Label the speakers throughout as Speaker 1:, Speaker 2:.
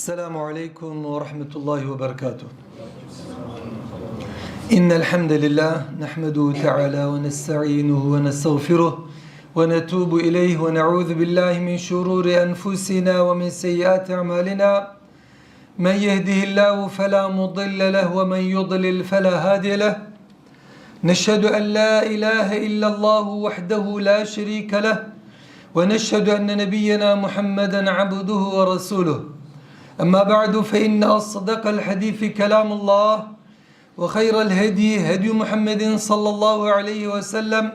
Speaker 1: Esselamu Aleyküm ve Rahmetullahi ve Berekatuhu. İnnel hamdelillah nahmeduhu teala ve nesta'inuhu ve nestağfiruh ve netubu ileyhi ve na'udhu billahi min şururi enfusina ve min seyyiati a'malina. Men yehdihillahu fela mudille leh ve men yudlil fela hadiye leh. Neşhedü en la ilahe illallahu la şerike leh. ونشهد أن نبينا محمدا عبده ورسوله أما بعد فإن أصدق الحديث كلام الله وخير الهدي هدي محمد صلى الله عليه وسلم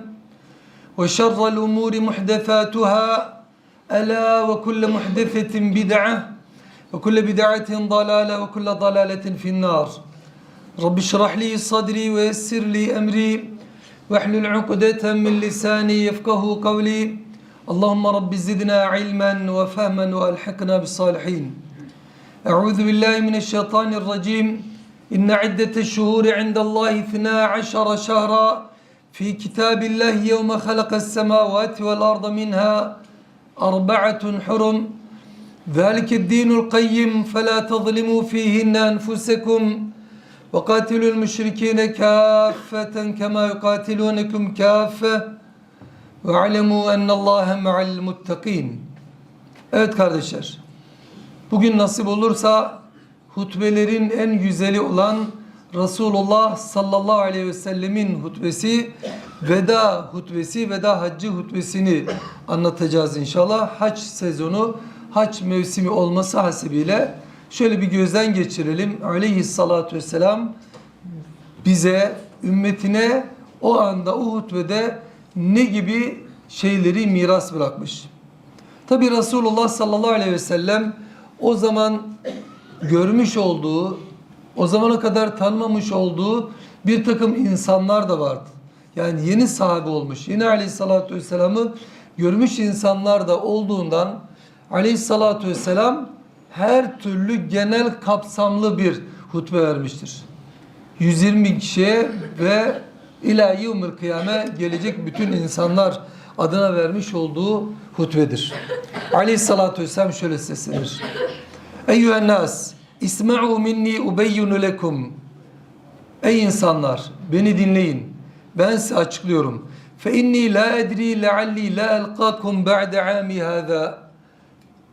Speaker 1: وشر الأمور محدثاتها ألا وكل محدثة بدعة وكل بدعة ضلالة وكل ضلالة في النار. رب اشرح لي صدري ويسر لي أمري واحلل عقدة من لساني يفقه قولي. اللهم رب زدنا علما وفهما وألحقنا بالصالحين. أعوذ بالله من الشيطان الرجيم إن عدة الشهور عند الله اثنا عشر شهرا في كتاب الله يوم خلق السماوات والأرض منها أربعة حرم ذلك الدين القيم فلا تظلموا فيهن أنفسكم وقاتلوا المشركين كافة كما يقاتلونكم كافة واعلموا أن الله مع المتقين Evet kardeşler Bugün nasip olursa hutbelerin en güzeli olan Resulullah sallallahu aleyhi ve sellemin hutbesi, veda hutbesi, veda haccı hutbesini anlatacağız inşallah. Hac sezonu, hac mevsimi olması hasebiyle şöyle bir gözden geçirelim. Aleyhissalatu vesselam bize, ümmetine o anda o hutbede ne gibi şeyleri miras bırakmış. Tabi Resulullah sallallahu aleyhi ve sellem o zaman görmüş olduğu, o zamana kadar tanımamış olduğu bir takım insanlar da vardı. Yani yeni sahibi olmuş, yeni aleyhissalatü vesselam'ı görmüş insanlar da olduğundan aleyhissalatü vesselam her türlü genel kapsamlı bir hutbe vermiştir. 120 kişiye ve ila yevmil kıyame gelecek bütün insanlar adına vermiş olduğu hutbedir. Aleyhissalatü vesselam şöyle seslenir. Eyyühen nas, isma'u minni ubeyyunu lekum. Ey insanlar, beni dinleyin. Ben size açıklıyorum. Fe inni la edri lealli la elqakum ba'de ami hâzâ.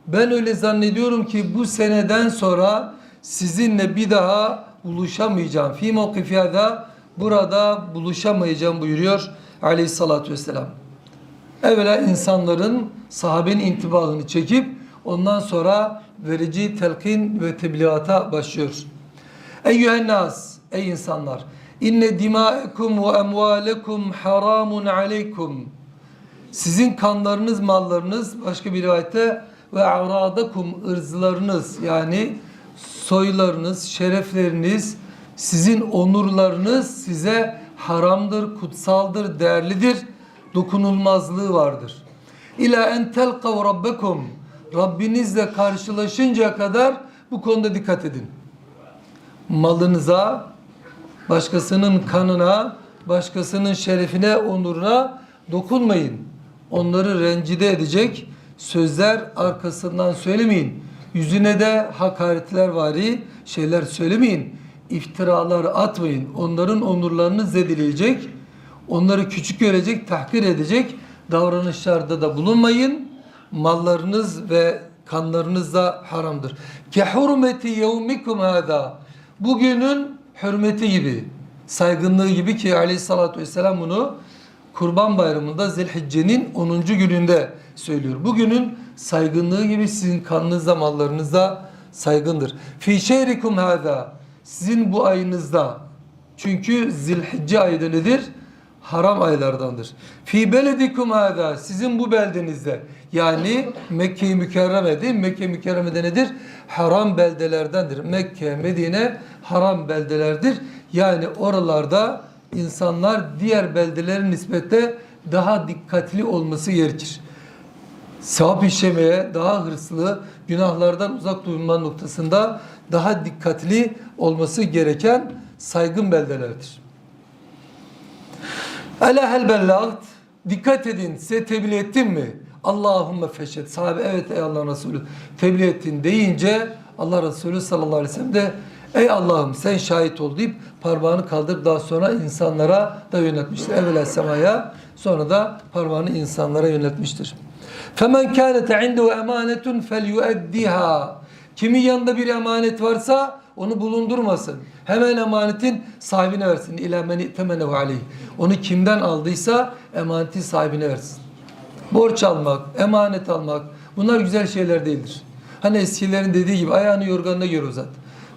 Speaker 1: Ben öyle zannediyorum ki bu seneden sonra sizinle bir daha buluşamayacağım. Fi mevkifi hâzâ burada buluşamayacağım buyuruyor aleyhissalatü vesselam. Evvela insanların sahabenin intibahını çekip ondan sonra verici telkin ve tebliğata başlıyor. Eyyühen nas, ey insanlar, inne dimâekum ve emvâlekum haramun aleykum. Sizin kanlarınız, mallarınız, başka bir rivayette ve aradakum ırzlarınız yani soylarınız, şerefleriniz, sizin onurlarınız size haramdır, kutsaldır, değerlidir, dokunulmazlığı vardır. İla en telkav rabbekum Rabbinizle karşılaşıncaya kadar bu konuda dikkat edin. Malınıza, başkasının kanına, başkasının şerefine, onuruna dokunmayın. Onları rencide edecek sözler arkasından söylemeyin. Yüzüne de hakaretler vari şeyler söylemeyin. İftiralar atmayın. Onların onurlarını zedeleyecek, onları küçük görecek, tahkir edecek davranışlarda da bulunmayın. Mallarınız ve kanlarınız da haramdır. Ke hurmeti yevmikum hada. Bugünün hürmeti gibi, saygınlığı gibi ki aleyhissalatü vesselam bunu Kurban Bayramı'nda Zilhicce'nin 10. gününde söylüyor. Bugünün saygınlığı gibi sizin kanınızda, mallarınızda saygındır. Fi şehrikum hada. Sizin bu ayınızda. Çünkü Zilhicce ayı da nedir? Haram aylardandır. Fi beledikum hada. Sizin bu beldenizde. Yani Mekke-i Mükerreme değil Mekke-i Mükerreme'de nedir? Haram beldelerdendir. Mekke, Medine haram beldelerdir. Yani oralarda insanlar diğer beldelere nispetle daha dikkatli olması gerekir. Sevap işlemeye daha hırslı, günahlardan uzak durma noktasında daha dikkatli olması gereken saygın beldelerdir. Ela hel bellagt. Dikkat edin size tebliğ ettim mi? Allahümme feşet. Sahabe evet ey Allah Resulü tebliğ ettin deyince Allah Resulü sallallahu aleyhi ve sellem de ey Allah'ım sen şahit ol deyip parmağını kaldırıp daha sonra insanlara da yönetmiştir. Evvela semaya sonra da parmağını insanlara yönetmiştir. Femen kânete indehu emanetun felyueddiha. Kimin yanında bir emanet varsa onu bulundurmasın. Hemen emanetin sahibine versin. İlâ men itemenehu aleyh. Onu kimden aldıysa emanetin sahibine versin. Borç almak, emanet almak bunlar güzel şeyler değildir. Hani eskilerin dediği gibi ayağını yorganına göre uzat.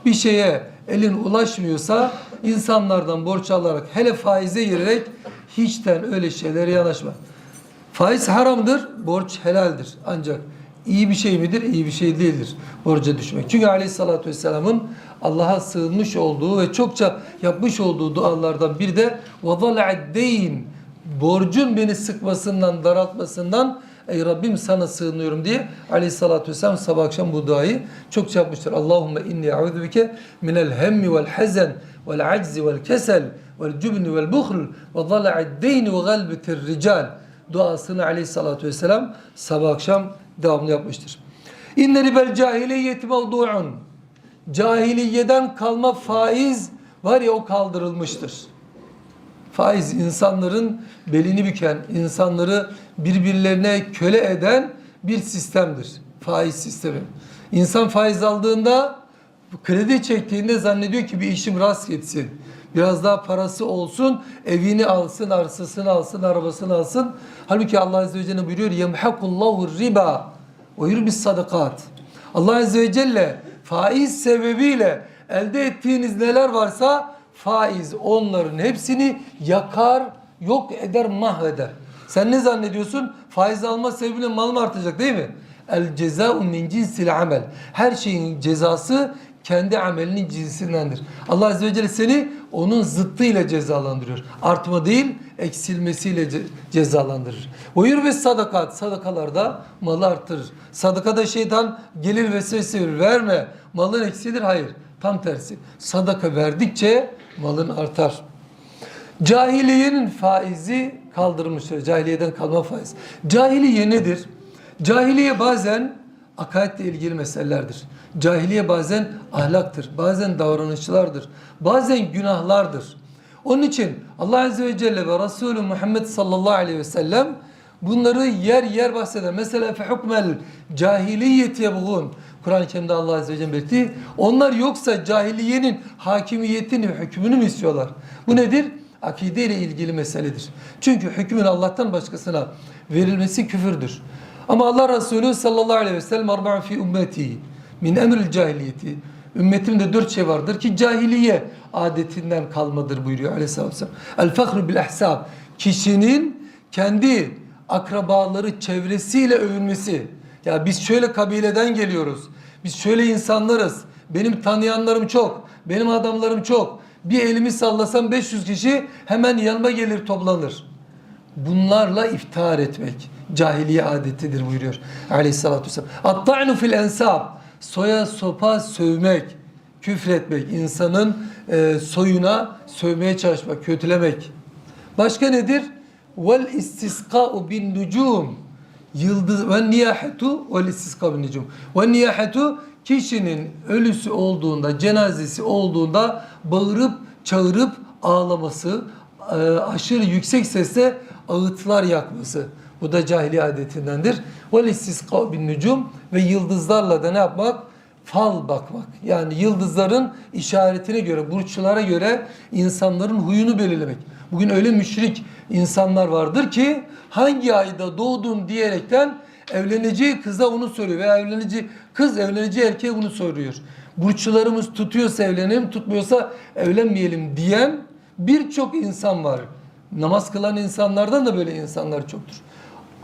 Speaker 1: Bir şeye elin ulaşmıyorsa insanlardan borç alarak hele faize girerek hiçten öyle şeylere yanaşma. Faiz haramdır, borç helaldir. Ancak iyi bir şey midir? İyi bir şey değildir borca düşmek. Çünkü Aleyhisselatü Vesselam'ın Allah'a sığınmış olduğu ve çokça yapmış olduğu dualardan bir de وَضَلَعَ الدَّيْنِ Borcun beni sıkmasından, daraltmasından Ey Rabbim sana sığınıyorum diye Aleyhisselatü Vesselam sabah akşam bu duayı çokça yapmıştır. Allahümme inni euzubike minel hemmi vel hazen vel aczi vel kesel vel cübni vel buhl ve dala'id deyni ve galbetir rical duasını aleyhissalatü vesselam sabah akşam devamlı yapmıştır. İnne ribel cahiliyeti mevdu'un Cahiliyeden kalma faiz var ya o kaldırılmıştır. Faiz insanların belini büken, insanları birbirlerine köle eden bir sistemdir. Faiz sistemi. İnsan faiz aldığında kredi çektiğinde zannediyor ki bir işim rast gitsin. Biraz daha parası olsun, evini alsın, arsasını alsın, arabasını alsın. Halbuki Allah Azze ve Celle buyuruyor yemhakullahu riba ve yurbis sadakat. Allah Azze ve Celle faiz sebebiyle elde ettiğiniz neler varsa faiz onların hepsini yakar, yok eder, mahveder. Sen ne zannediyorsun? Faiz alma sebebiyle mal mı artacak değil mi? El ceza'u min cinsil amel. Her şeyin cezası kendi amelinin cinsindendir. Allah Azze ve Celle seni onun zıttıyla cezalandırıyor. Artma değil, eksilmesiyle ce- cezalandırır. Buyur ve sadakat. Sadakalarda malı artırır. Sadakada şeytan gelir vesvese verir. Verme. Malın eksilir. Hayır. Tam tersi. Sadaka verdikçe malın artar. Cahiliyenin faizi kaldırılmıştır. Cahiliyeden kalma faiz. Cahiliye nedir? Cahiliye bazen akaidle ilgili meselelerdir. Cahiliye bazen ahlaktır, bazen davranışlardır, bazen günahlardır. Onun için Allah Azze ve Celle ve Resulü Muhammed sallallahu aleyhi ve sellem bunları yer yer bahseder. Mesela fe hukmel cahiliyeti yebğun. Kur'an-ı Kerim'de Allah Azze ve Celle belirtti. Onlar yoksa cahiliyenin hakimiyetini, hükmünü mü istiyorlar? Bu nedir? Akide ile ilgili meseledir. Çünkü hükmün Allah'tan başkasına verilmesi küfürdür. Ama Allah Resulü sallallahu aleyhi ve sellem arba'un fi ümmeti min emril cahiliyeti. Ümmetimde dört şey vardır ki cahiliye adetinden kalmadır buyuruyor aleyhissalatü vesselam. El fahru bil ahsab. Kişinin kendi akrabaları çevresiyle övünmesi. Ya biz şöyle kabileden geliyoruz. Biz şöyle insanlarız. Benim tanıyanlarım çok. Benim adamlarım çok. Bir elimi sallasam 500 kişi hemen yanıma gelir toplanır. Bunlarla iftihar etmek cahiliye adetidir buyuruyor aleyhissalatü vesselam. At-ta'nu fil ensab. Soya sopa sövmek, küfretmek, insanın e, soyuna sövmeye çalışmak, kötülemek. Başka nedir? Vel istiska'u bin nucum. Yıldız ve niyahetu vel istiska bin nucum. Ve niyahetu kişinin ölüsü olduğunda, cenazesi olduğunda bağırıp çağırıp ağlaması, e, aşırı yüksek sesle ağıtlar yakması. Bu da cahiliye adetindendir. Vel istiska bin nucum ve yıldızlarla da ne yapmak? Fal bakmak. Yani yıldızların işaretine göre, burçlara göre insanların huyunu belirlemek. Bugün öyle müşrik insanlar vardır ki hangi ayda doğdun diyerekten evleneceği kıza onu soruyor veya evleneceği kız evleneceği erkeğe bunu soruyor. Burçlarımız tutuyorsa evlenelim, tutmuyorsa evlenmeyelim diyen birçok insan var. Namaz kılan insanlardan da böyle insanlar çoktur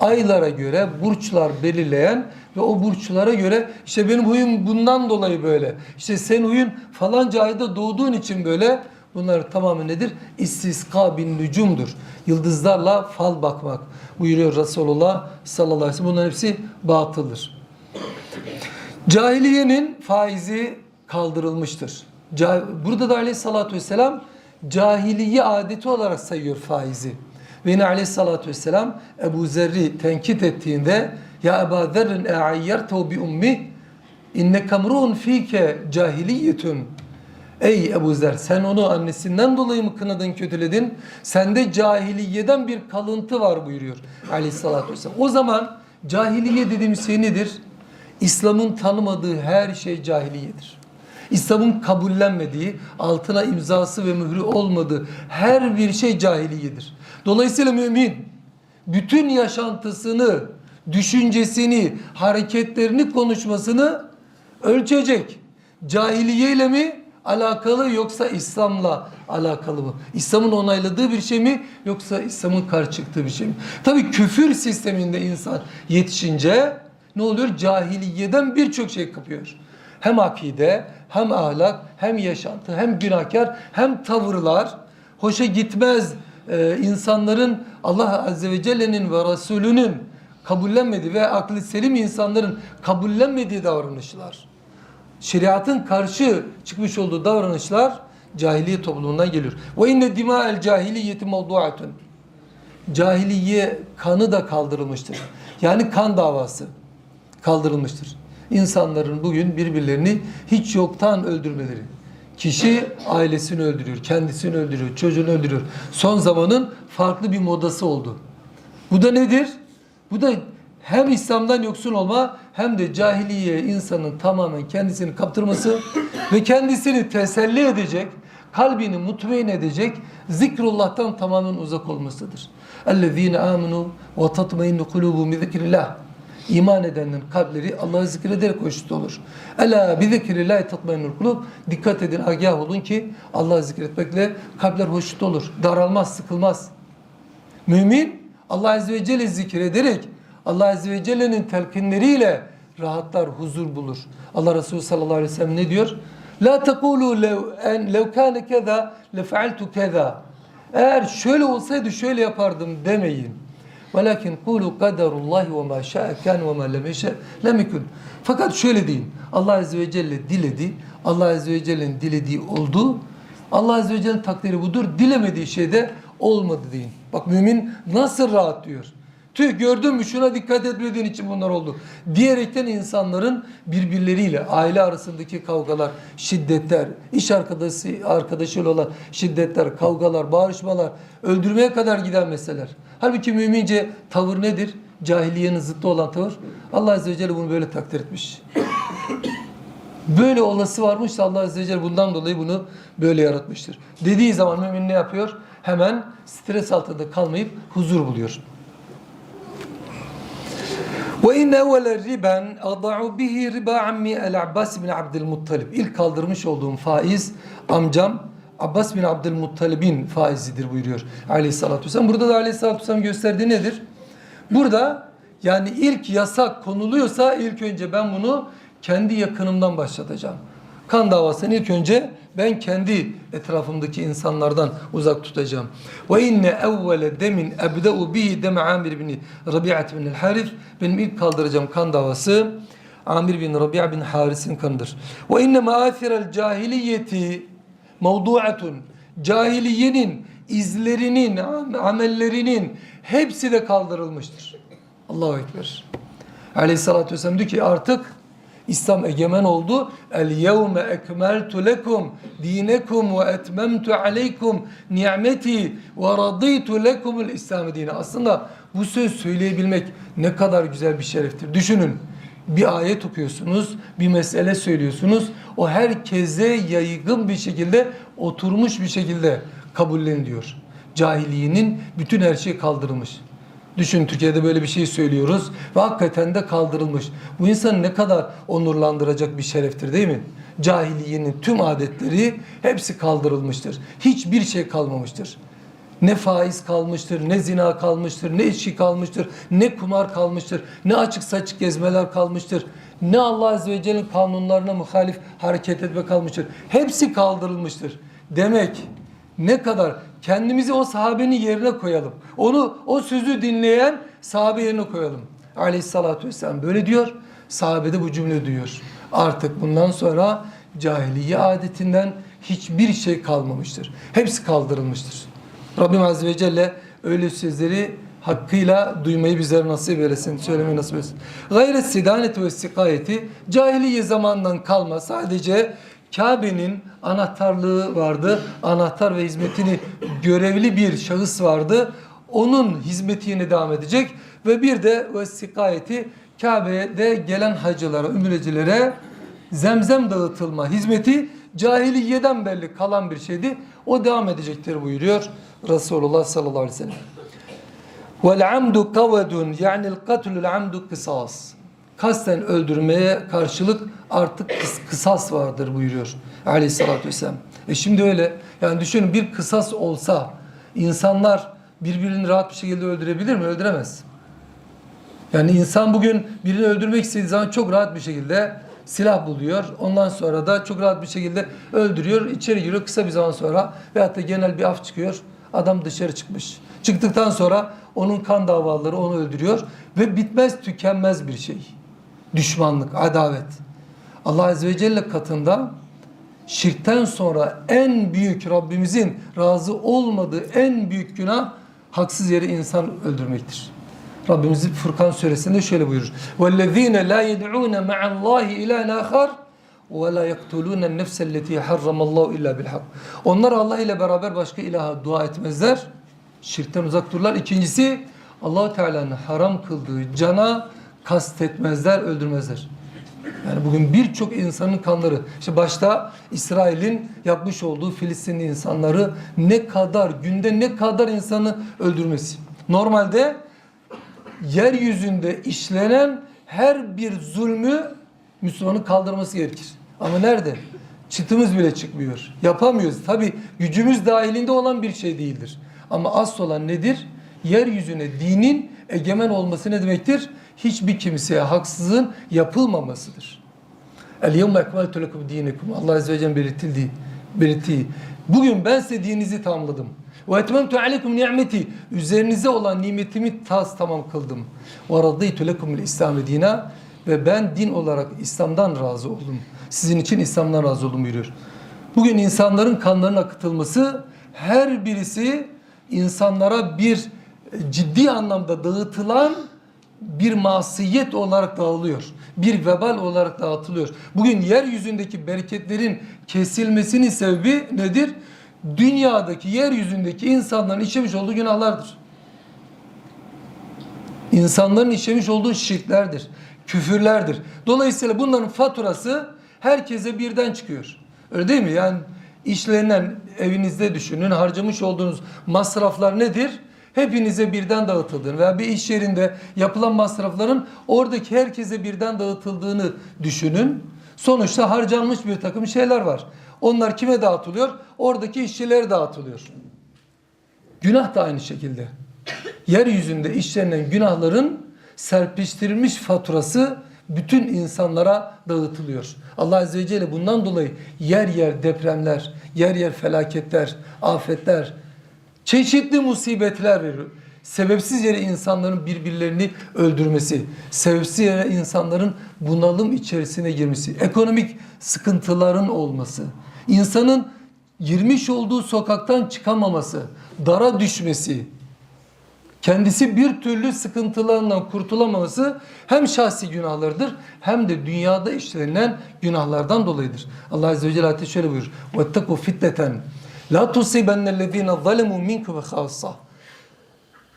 Speaker 1: aylara göre burçlar belirleyen ve o burçlara göre işte benim huyum bundan dolayı böyle. İşte sen huyun falanca ayda doğduğun için böyle. Bunlar tamamen nedir? İstiska bin nücumdur. Yıldızlarla fal bakmak buyuruyor Resulullah sallallahu aleyhi ve sellem. Bunların hepsi batıldır. Cahiliyenin faizi kaldırılmıştır. Burada da aleyhissalatü vesselam cahiliye adeti olarak sayıyor faizi. Ve yine aleyhissalatü vesselam Ebu Zer'i tenkit ettiğinde Ya Ebu Zer'in e'ayyertehu bi ummi inne kamrun fike cahiliyetun. Ey Ebu Zer sen onu annesinden dolayı mı kınadın kötüledin? Sende cahiliyeden bir kalıntı var buyuruyor aleyhissalatü vesselam. O zaman cahiliye dediğimiz şey nedir? İslam'ın tanımadığı her şey cahiliyedir. İslam'ın kabullenmediği, altına imzası ve mührü olmadığı her bir şey cahiliyedir. Dolayısıyla mümin bütün yaşantısını, düşüncesini, hareketlerini, konuşmasını ölçecek. Cahiliyeyle mi alakalı yoksa İslam'la alakalı mı? İslam'ın onayladığı bir şey mi yoksa İslam'ın karşı çıktığı bir şey mi? Tabii küfür sisteminde insan yetişince ne oluyor? Cahiliyeden birçok şey kapıyor. Hem akide, hem ahlak, hem yaşantı, hem günahkar, hem tavırlar hoşa gitmez e, insanların Allah Azze ve Celle'nin ve Resulünün kabullenmediği ve aklı selim insanların kabullenmediği davranışlar. Şeriatın karşı çıkmış olduğu davranışlar cahiliye toplumundan geliyor. Ve inne dima'el cahiliyeti mevduatun. Cahiliye kanı da kaldırılmıştır. Yani kan davası kaldırılmıştır. İnsanların bugün birbirlerini hiç yoktan öldürmeleri. Kişi ailesini öldürüyor, kendisini öldürüyor, çocuğunu öldürüyor. Son zamanın farklı bir modası oldu. Bu da nedir? Bu da hem İslam'dan yoksun olma hem de cahiliye insanın tamamen kendisini kaptırması ve kendisini teselli edecek, kalbini mutmain edecek zikrullah'tan tamamen uzak olmasıdır. اَلَّذ۪ينَ آمَنُوا وَتَطْمَيْنُ قُلُوبُهُمْ بِذِكْرِ اللّٰهِ İman edenlerin kalpleri Allah'ı zikrederek hoşnut olur. Ela bi zikrillahi tatmainul kulub. Dikkat edin, agah olun ki Allah'ı zikretmekle kalpler hoşnut olur. Daralmaz, sıkılmaz. Mümin Allah Azze ve Celle zikrederek Allah Azze ve Celle'nin telkinleriyle rahatlar, huzur bulur. Allah Resulü sallallahu aleyhi ve sellem ne diyor? La tekulu lev en lev kâne keza lefealtu keza. Eğer şöyle olsaydı şöyle yapardım demeyin. Velakin kulu kaderullahi ve ma şa'a kan ve ma lem yeşe lem yekun. Fakat şöyle deyin. Allah Azze ve Celle diledi. Allah Azze ve Celle'nin dilediği oldu. Allah Azze ve Celle'nin takdiri budur. Dilemediği şeyde olmadı deyin. Bak mümin nasıl rahat diyor. Tüh gördün mü şuna dikkat etmediğin için bunlar oldu. Diyerekten insanların birbirleriyle aile arasındaki kavgalar, şiddetler, iş arkadaşı arkadaşıyla olan şiddetler, kavgalar, bağırışmalar, öldürmeye kadar giden meseleler. Halbuki mümince tavır nedir? Cahiliyenin zıttı olan tavır. Allah Azze ve Celle bunu böyle takdir etmiş. Böyle olası varmış da Allah Azze ve Celle bundan dolayı bunu böyle yaratmıştır. Dediği zaman mümin ne yapıyor? Hemen stres altında kalmayıp huzur buluyor. وإن أول الربا أضع به ربا عمي العباس bin Abdülmuttalib. İlk kaldırmış olduğum faiz amcam Abbas bin Abdülmuttalib'in faizidir buyuruyor aleyhissalatü vesselam. Burada da aleyhissalatü vesselam gösterdiği nedir? Burada yani ilk yasak konuluyorsa ilk önce ben bunu kendi yakınımdan başlatacağım. Kan davasını ilk önce ben kendi etrafımdaki insanlardan uzak tutacağım. Ve inne evvele demin ebde'u bihi deme Amir bin Rabi'at bin Harif. Benim ilk kaldıracağım kan davası Amir bin Rabi'a bin Haris'in kanıdır. Ve inne maafirel cahiliyeti mevdu'atun. Cahiliyenin izlerinin, amellerinin hepsi de kaldırılmıştır. Allahu Ekber. Aleyhissalatü vesselam diyor ki artık İslam egemen oldu. El yevme ekmeltu lekum dinekum ve etmemtu aleykum ni'meti ve raditu lekumul İslam dine. Aslında bu söz söyleyebilmek ne kadar güzel bir şereftir. Düşünün. Bir ayet okuyorsunuz, bir mesele söylüyorsunuz. O herkese yaygın bir şekilde, oturmuş bir şekilde kabulleniliyor. Cahiliyenin bütün her şey kaldırılmış. Düşün Türkiye'de böyle bir şey söylüyoruz ve hakikaten de kaldırılmış. Bu insanı ne kadar onurlandıracak bir şereftir değil mi? Cahiliyenin tüm adetleri hepsi kaldırılmıştır. Hiçbir şey kalmamıştır. Ne faiz kalmıştır, ne zina kalmıştır, ne içki kalmıştır, ne kumar kalmıştır, ne açık saçık gezmeler kalmıştır, ne Allah Azze ve Celle'nin kanunlarına muhalif hareket etme kalmıştır. Hepsi kaldırılmıştır. Demek ne kadar kendimizi o sahabenin yerine koyalım. Onu o sözü dinleyen sahabe yerine koyalım. Aleyhissalatü vesselam böyle diyor. Sahabe de bu cümle diyor. Artık bundan sonra cahiliye adetinden hiçbir şey kalmamıştır. Hepsi kaldırılmıştır. Rabbim Azze ve Celle öyle sözleri hakkıyla duymayı bizlere nasip eylesin, söylemeyi nasip eylesin. Gayret sidaneti ve sikayeti cahiliye zamandan kalma sadece Kabe'nin anahtarlığı vardı. Anahtar ve hizmetini görevli bir şahıs vardı. Onun hizmetine devam edecek ve bir de ve sikayeti Kabe'de gelen hacılara, ümrecilere zemzem dağıtılma hizmeti cahiliyeden belli kalan bir şeydi. O devam edecektir buyuruyor Resulullah sallallahu aleyhi ve sellem. Vel amdu kavadun yani katlul amdu kısas. Kasten öldürmeye karşılık artık kıs- kısas vardır buyuruyor aleyhissalatü vesselam. E şimdi öyle yani düşünün bir kısas olsa insanlar birbirini rahat bir şekilde öldürebilir mi? Öldüremez. Yani insan bugün birini öldürmek istediği zaman çok rahat bir şekilde silah buluyor. Ondan sonra da çok rahat bir şekilde öldürüyor. içeri giriyor kısa bir zaman sonra veyahut da genel bir af çıkıyor. Adam dışarı çıkmış. Çıktıktan sonra onun kan davaları onu öldürüyor ve bitmez tükenmez bir şey Düşmanlık, adavet. Allah Azze ve Celle katında şirkten sonra en büyük Rabbimizin razı olmadığı en büyük günah haksız yere insan öldürmektir. Rabbimiz Furkan suresinde şöyle buyurur. وَالَّذ۪ينَ لَا يَدْعُونَ مَعَ اللّٰهِ اِلَٰهًا آخَرٍ وَلَا يَقْتُلُونَ النَّفْسَ الَّتِي حَرَّمَ اللّٰهُ اِلَّا بِالْحَقِّ Onlar Allah ile beraber başka ilaha dua etmezler. Şirkten uzak dururlar. İkincisi allah Teala'nın haram kıldığı cana kastetmezler, öldürmezler. Yani bugün birçok insanın kanları, işte başta İsrail'in yapmış olduğu Filistinli insanları ne kadar, günde ne kadar insanı öldürmesi. Normalde yeryüzünde işlenen her bir zulmü Müslümanın kaldırması gerekir. Ama nerede? Çıtımız bile çıkmıyor. Yapamıyoruz. Tabi gücümüz dahilinde olan bir şey değildir. Ama asıl olan nedir? Yeryüzüne dinin egemen olması ne demektir? Hiçbir kimseye haksızlığın yapılmamasıdır. El yevme ekmeltu lekum dinekum. Allah Azze ve Celle belirtildiği, belirttiği. Bugün ben size dininizi tamamladım. Ve etmemtu aleykum ni'meti. Üzerinize olan nimetimi tas tamam kıldım. Ve radıytu lekumul İslam dina. Ve ben din olarak İslam'dan razı oldum. Sizin için İslam'dan razı oldum buyuruyor. Bugün insanların kanlarının akıtılması her birisi insanlara bir ciddi anlamda dağıtılan bir masiyet olarak dağılıyor. Bir vebal olarak dağıtılıyor. Bugün yeryüzündeki bereketlerin kesilmesinin sebebi nedir? Dünyadaki, yeryüzündeki insanların işlemiş olduğu günahlardır. İnsanların işlemiş olduğu şirklerdir, küfürlerdir. Dolayısıyla bunların faturası herkese birden çıkıyor. Öyle değil mi? Yani işlenen evinizde düşünün harcamış olduğunuz masraflar nedir? Hepinize birden dağıtıldığını veya bir iş yerinde yapılan masrafların oradaki herkese birden dağıtıldığını düşünün. Sonuçta harcanmış bir takım şeyler var. Onlar kime dağıtılıyor? Oradaki işçilere dağıtılıyor. Günah da aynı şekilde. Yeryüzünde işlenen günahların serpiştirilmiş faturası bütün insanlara dağıtılıyor. Allah Azze ve Celle bundan dolayı yer yer depremler, yer yer felaketler, afetler, çeşitli musibetler veriyor. Sebepsiz yere insanların birbirlerini öldürmesi, sebepsiz yere insanların bunalım içerisine girmesi, ekonomik sıkıntıların olması, insanın girmiş olduğu sokaktan çıkamaması, dara düşmesi, kendisi bir türlü sıkıntılarından kurtulamaması hem şahsi günahlarıdır hem de dünyada işlenen günahlardan dolayıdır. Allah Azze ve Celle ayette şöyle buyurur. وَاتَّقُوا فِتْنَةً La tusibennellezine zalemu minkum khassa.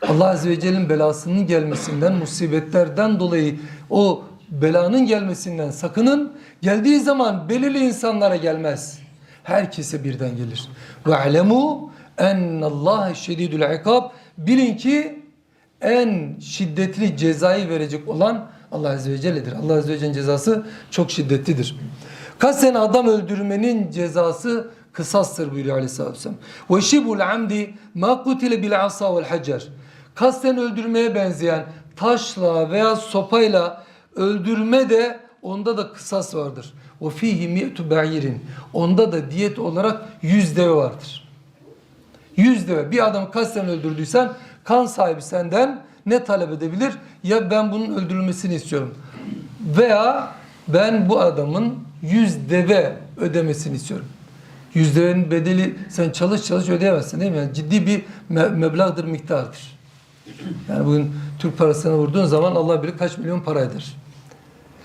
Speaker 1: Allah Azze ve Celle'nin belasının gelmesinden, musibetlerden dolayı o belanın gelmesinden sakının. Geldiği zaman belirli insanlara gelmez. Herkese birden gelir. Ve alemu en ennallâhe şedidül ikab. Bilin ki en şiddetli cezayı verecek olan Allah Azze ve Celle'dir. Allah Azze ve Celle'nin cezası çok şiddetlidir. kaç Kasten adam öldürmenin cezası kısastır buyuruyor Aleyhisselatü Vesselam. Ve şibul amdi ma kutile bil asa vel hacer. Kasten öldürmeye benzeyen taşla veya sopayla öldürme de onda da kısas vardır. O fihi mi'tu ba'irin. Onda da diyet olarak yüz deve vardır. Yüz deve. Bir adamı kasten öldürdüysen kan sahibi senden ne talep edebilir? Ya ben bunun öldürülmesini istiyorum. Veya ben bu adamın yüz deve ödemesini istiyorum. Yüz devenin bedeli sen çalış çalış ödeyemezsin değil mi? Yani ciddi bir me- meblağdır, miktardır. Yani bugün Türk parasına vurduğun zaman Allah bilir kaç milyon paraydır.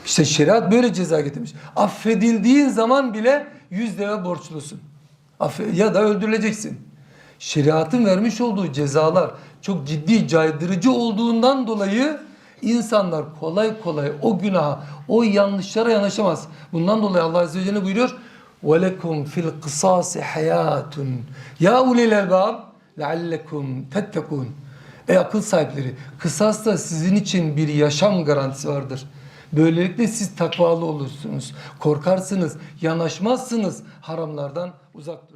Speaker 1: İşte şeriat böyle ceza getirmiş. Affedildiğin zaman bile yüz deve borçlusun. Ya da öldürüleceksin. Şeriatın vermiş olduğu cezalar çok ciddi caydırıcı olduğundan dolayı insanlar kolay kolay o günaha, o yanlışlara yanaşamaz. Bundan dolayı Allah Azze ve Celle buyuruyor وَلَكُمْ فِي الْقِصَاصِ حَيَاتٌ يَا اُلِي الْاَلْبَابِ لَعَلَّكُمْ تَتَّقُونَ Ey akıl sahipleri, kısasta sizin için bir yaşam garantisi vardır. Böylelikle siz takvalı olursunuz, korkarsınız, yanaşmazsınız, haramlardan uzak